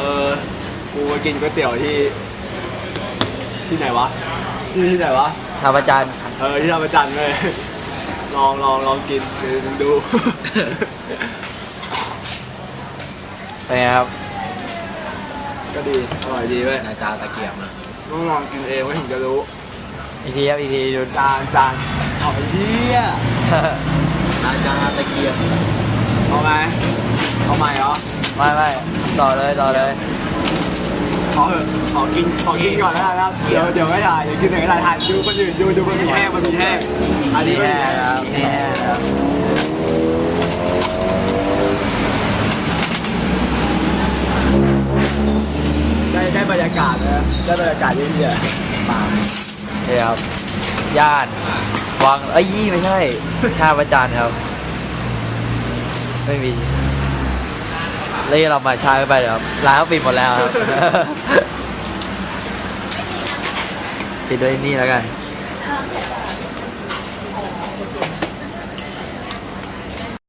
เออกูมากินก๋วยเตี๋ยวที่ ที่ไหนวะ ที่ที่ไหนวะท่าประจันทร์เออที่ทำประจันทร์เลยลองลองลองกินดูมึงดู เป็นไงครับ ก็ดี อร่อยดีเว้ยอาจารย์ตะเกียบนะต้องลองกินเองไว้ถึงจะรู้ อีกทีครับอีกทีดูจานจานเอาไอ้เหี้ยอาจารย์ตะเกียบเอาไหมเอาใหม่เหรอ ไม่ไม่ต่อเลยต่อเลย ขอเถอะขอกินขอกินก่อนแล้วกันนะครับ เดี๋ยวเดี๋ยวไม่ถ่ายเดี๋ยวกินเดี๋ยวไม่ถ่ายถ่ายดูคนอื่นดูดูมันมีแห้งมันมีแห้งอันนี้นี่ก็แน่มีแห้งนะครับนี่แน่นะครับได้ได้บรรยากาศนะได้บรรยากาศที่เหี้ยป่านี่ครับย่านวังเอ้ยยี่ไม่ใช่ท่าประจันทร์ครับ ไม่มี เลยเรามาช้าไปเดี๋ยวครับร้านเขาปิดหมดแล้วครับ ปิดด้วยนี่แล้วกัน